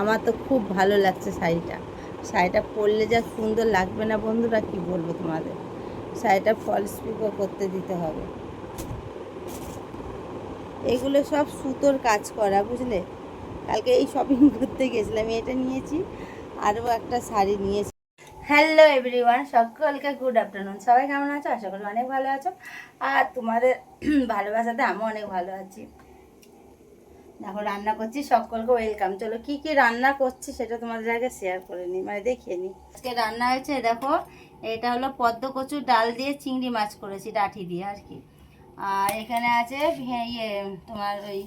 আমার তো খুব ভালো লাগছে শাড়িটা। শাড়িটা পরলে যা সুন্দর লাগবে না বন্ধুরা, কি বলব তোমাদের? শাড়িটা ফলস পিকো করতে দিতে হবে। এগুলো সব সুতোর কাজ করা, বুঝলে? কালকে এই শপিং করতে গেছিলাম, এটা নিয়েছি, আরও একটা শাড়ি নিয়েছি। হ্যালো এভরিওয়ান সকলকে গুড আফটারনুন সবাই কেমন আছো? আশা করি অনেক ভালো আছো। আর তোমাদের ভালোবাসাতে আমিও অনেক ভালো আছি। দেখো রান্না করছি, সকলকে ওয়েলকাম চলো, কি কি রান্না করছি সেটা তোমাদের আগে শেয়ার করে নিই মানে দেখিয়ে নিই। আজকে রান্না হয়েছে দেখো, এটা হলো পদ্ম কচুর ডাল দিয়ে চিংড়ি মাছ করেছি ডাঁটি দিয়ে আর কি। আর এখানে আছে ইয়ে তোমার ওই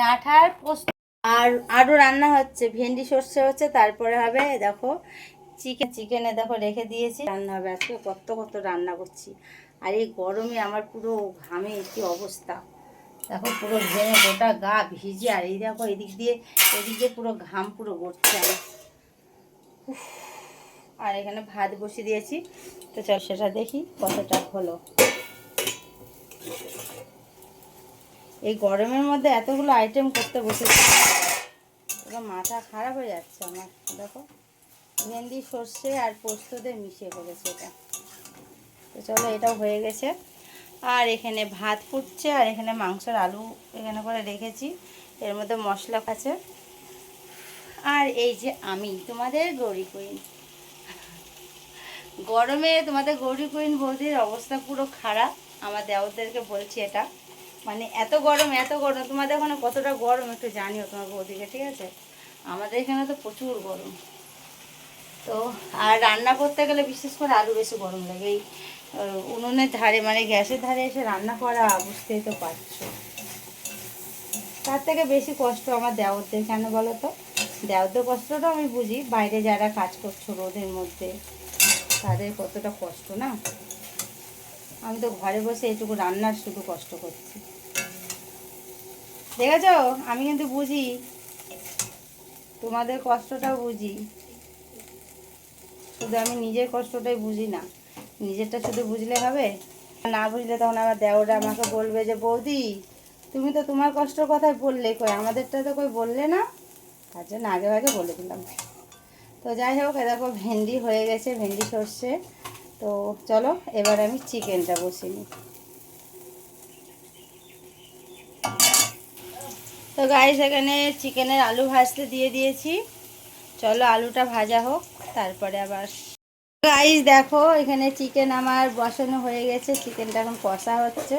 ডাঁঠার পোস্ত। আর আরও রান্না হচ্ছে, ভেন্ডি সর্ষে হচ্ছে, তারপরে হবে দেখো, চিকেন চিকেনে দেখো রেখে দিয়েছি, রান্না হবে আজকে, কত কত রান্না করছি। আর এই গরমে আমার পুরো ঘামে, কি অবস্থা। দেখো পুরো ঘেমে গোটা গা ভিজে, আর এই দেখো এদিক দিয়ে এদিক দিয়ে পুরো ঘাম পুরো গড়ছে আমার। আর এখানে ভাত বসিয়ে দিয়েছি। তো চল সেটা দেখি কতটা হলো। এই গরমের মধ্যে এতগুলো আইটেম করতে বসেছি। মাথা খারাপ হয়ে যাচ্ছে আমার, দেখো। ভেন্ডি, সর্ষে আর পোস্ত দিয়ে মিশিয়ে করেছে এটা। তো চলো এটাও হয়ে গেছে। আর এখানে ভাত ফুটছে, আর এখানে মাংসের আলু এখানে করে রেখেছি। এর মধ্যে মশলা আছে। আর এই যে আমি তোমাদের গৌরী কুইন গরমে তোমাদের গৌরী কুইন বৌদির অবস্থা পুরো খারাপ। আমার দেওরদেরকে বলছি এটা। মানে এত গরম এত গরম। তোমাদের ওখানে কতটা গরম একটু জানিও তোমার বৌদিকে, ঠিক আছে? আমাদের এখানে তো প্রচুর গরম। তো, আর রান্না করতে গেলে বিশেষ করে আরও বেশি গরম লাগে। এই উনুনের ধারে মানে গ্যাসের ধারে এসে রান্না করা বুঝতেই তো পারছ। তার থেকে বেশি কষ্ট আমার দেওরদের, কেন বলো তো? দেওরদের কষ্টটা আমি বুঝি, বাইরে যারা কাজ করছ রোদের মধ্যে, তাদের কতটা কষ্ট, না? আমি তো ঘরে বসে এটুকু রান্নার শুধু কষ্ট করছি। দেখেছ? আমি কিন্তু বুঝি, তোমাদের কষ্টটাও বুঝি। শুধু আমি নিজের কষ্টটাই বুঝি না। নিজেরটা শুধু বুঝলে হবে না বুঝলে তখন আমার দেওরা আমাকে বলবে যে, বৌদি, তুমি তো তোমার কষ্টর কথাই বললে কই? আমাদেরটা তো কই বললে না? তার জন্য আগে আগে বলে দিলাম। তো যাই হোক, এ দেখো ভেন্ডি হয়ে গেছে, ভেন্ডি সর্ষে। তো চলো, এবার আমি চিকেনটা বসিয়ে নিই। তো গাইস এখানে চিকেনের আলু ভাজতে দিয়ে দিয়েছি। চলো, আলুটা ভাজা হোক। তারপরে আবার গাইস দেখো, এখানে চিকেন আমার বসানো হয়ে গেছে। চিকেনটা এখন কষা হচ্ছে।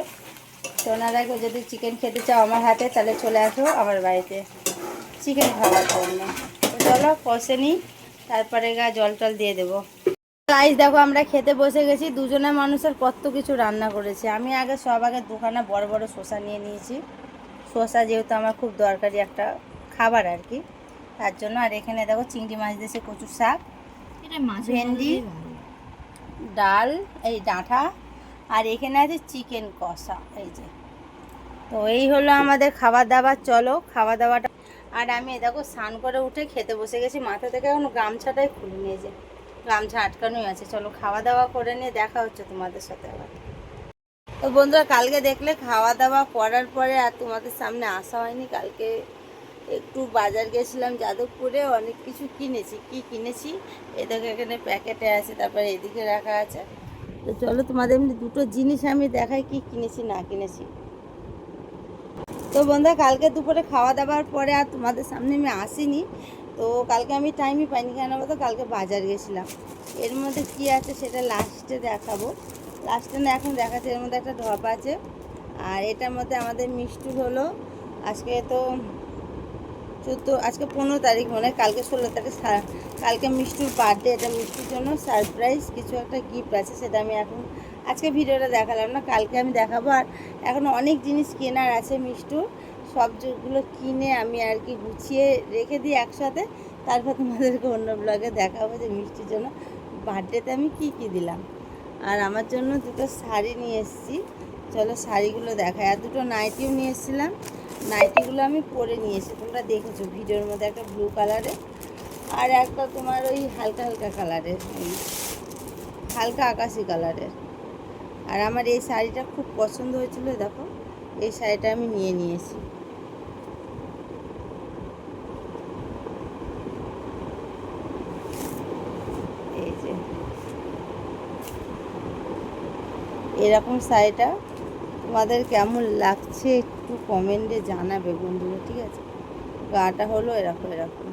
কেউ যদি চিকেন খেতে চাও আমার হাতে, তাহলে চলে আসো আমার বাড়িতে। চিকেন খাওয়ার জন্য। চলো, কষে নিই। তারপরে গা, জল টল দিয়ে দেবো। গাইস দেখো, আমরা খেতে বসে গেছি। দুজনের মানুষের কত কিছু রান্না করেছি। আমি আগে সব আগে দোকানে বড় বড় শসা নিয়ে নিয়েছি। শসা যেহেতু আমার খুব দরকারি একটা খাবার আর কি। তার জন্য আর এখানে দেখো চিংড়ি মাছ দিয়েছে কচুর শাক। ভেন্ডি ডাল এই ডাঁটা আর এখানে আছে চিকেন কষা এই যে। তো এই হলো আমাদের খাবার দাবার চলো খাওয়া দাওয়াটা আর আমি দেখো স্নান করে উঠে খেতে বসে গেছি মাথা থেকে এখন গামছাটাই খুলে নিয়েছে গামছা আটকানোই আছে। চলো খাওয়া দাওয়া করে নিয়ে দেখা হচ্ছে তোমাদের সাথে আবার। তো বন্ধুরা কালকে দেখলে খাওয়া দাওয়া করার পরে আর তোমাদের সামনে আসা হয়নি কালকে একটু বাজার গেছিলাম যাদবপুরে, অনেক কিছু কিনেছি। কি কিনেছি? এদিকে এখানে প্যাকেটে আছে, তারপরে এদিকে রাখা আছে। তো চলো তোমাদের এমনি দুটো জিনিস আমি দেখাই, কি কিনেছি, না কিনেছি। তো বন্ধুরা, কালকে দুপুরে খাওয়া দাওয়ার পরে আর তোমাদের সামনে আমি আসিনি। তো কালকে আমি টাইমই পাইনি কেন বলতো কালকে বাজার গেছিলাম। এর মধ্যে কি আছে সেটা লাস্টে দেখাবো। লাস্টে না, এখন দেখাচ্ছে, এর মধ্যে একটা ঢপ আছে। আর এটার মধ্যে আমাদের মিষ্টি হলো। আজকে তো চোদ্দ, আজকে পনেরো তারিখ, মনে কালকে ষোলো তারিখ কালকে মিষ্টির বার্থডে এটা মিষ্টির জন্য সারপ্রাইজ কিছু একটা গিফট আছে, সেটা আমি এখন, আজকে ভিডিওটা দেখালাম না, কালকে আমি দেখাবো, আর এখন অনেক জিনিস কেনার আছে মিষ্টুর সব যেগুলো কিনে আমি আর কি গুছিয়ে রেখে দিই একসাথে, তারপর তোমাদেরকে অন্য ব্লগে দেখাবো যে মিষ্টির জন্য বার্থডেতে আমি কি কি দিলাম। আর আমার জন্য দুটো শাড়ি নিয়ে এসেছি, চলো শাড়িগুলো দেখাই, আর দুটো নাইটিও নিয়ে এসেছিলাম নাইটিগুলো আমি পরে নিয়েছি তোমরা দেখেছ ভিডিওর মধ্যে একটা ব্লু কালারে আর একটা তোমার ওই হালকা হালকা কালারের হালকা আকাশি কালারের আর আমার এই শাড়িটা খুব পছন্দ হয়েছিল দেখো, এই শাড়িটা আমি নিয়ে নিয়েছি। এই যে। এরকম শাড়িটা তোমাদের কেমন লাগছে একটু কমেন্টে জানাবে বন্ধুরা, ঠিক আছে? গাটা হলো এরকম এরকম।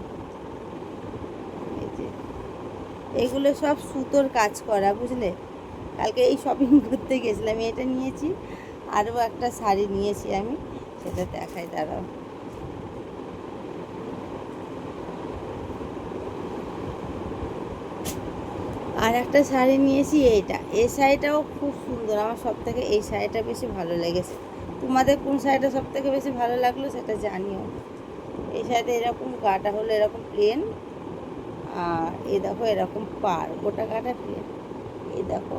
এগুলো সব সুতোর কাজ করা, বুঝলে? কালকে এই শপিং করতে গেছিলাম, এটা নিয়েছি, আরও একটা শাড়ি নিয়েছি আমি, সেটা দেখাই, দাঁড়াও। আর একটা শাড়ি নিয়েছি এইটা। এই শাড়িটাও খুব সুন্দর। আমার সব থেকে এই শাড়িটা বেশি ভালো লেগেছে। তোমাদের কোন শাড়িটা সব থেকে বেশি ভালো লাগল সেটা জানিও। এই শাড়িতে এরকম গাটা হলো এরকম প্লেন আর এই দেখো এরকম পার, গোটা কাটা প্লেন এই দেখো,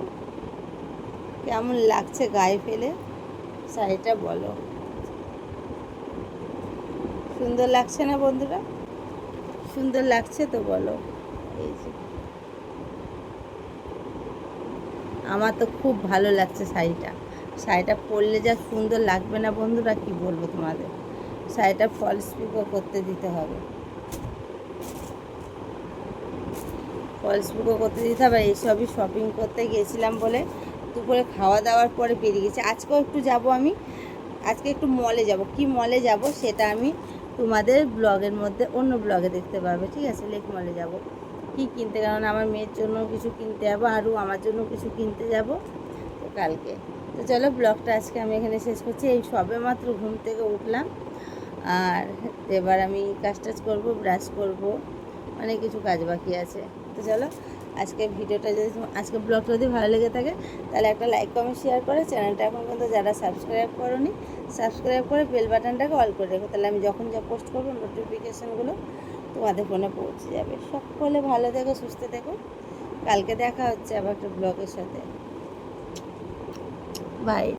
কেমন লাগছে গায়ে ফেলে, শাড়িটা বলো। সুন্দর লাগছে না বন্ধুরা? সুন্দর লাগছে তো বলো। এই যে। আমার তো খুব ভালো লাগছে শাড়িটা। শাড়িটা পরলে যা সুন্দর লাগবে না বন্ধুরা, কি বলব তোমাদের? শাড়িটা ফলস পিকো করতে দিতে হবে। ফলস পিকো করতে দিতে হবে। এইসবই শপিং করতে গেছিলাম বলে দুপুরে খাওয়া দাওয়ার পরে বেরিয়ে গেছি। আজকেও একটু যাব আমি। আজকে একটু মলে যাব। কি মলে যাব সেটা আমি তোমাদের ব্লগের মধ্যে অন্য ব্লগে দেখতে পারবে। ঠিক আছে লেক মলে যাব। কি কিনতে, কারণ আমার মেয়ের জন্য কিছু কিনতে যাব, আরও আমার জন্য কিছু কিনতে যাব, তো কালকে। তো চলো, ব্লগটা আজকে আমি এখানে শেষ করছি। এই সবে মাত্র ঘুম থেকে উঠলাম, আর এবার আমি কাজ টাজ করব, ব্রাশ করব, অনেক কিছু কাজ বাকি আছে। তো চলো, আজকে ভিডিওটা যদি আজকে ব্লগটা যদি ভালো লেগে থাকে, তাহলে একটা লাইক, কমেন্ট, শেয়ার করে চ্যানেলটা এখন পর্যন্ত যারা সাবস্ক্রাইব করোনি, সাবস্ক্রাইব করে বেল বাটনটাকে অল করে রেখো। তাহলে আমি যখন যা পোস্ট করব নোটিফিকেশানগুলো তোমাদের ফোনে পৌঁছে যাবে। সকলে ভালো থেকো, সুস্থ থেকো। কালকে দেখা হচ্ছে আবার একটা ব্লগের সাথে। বাই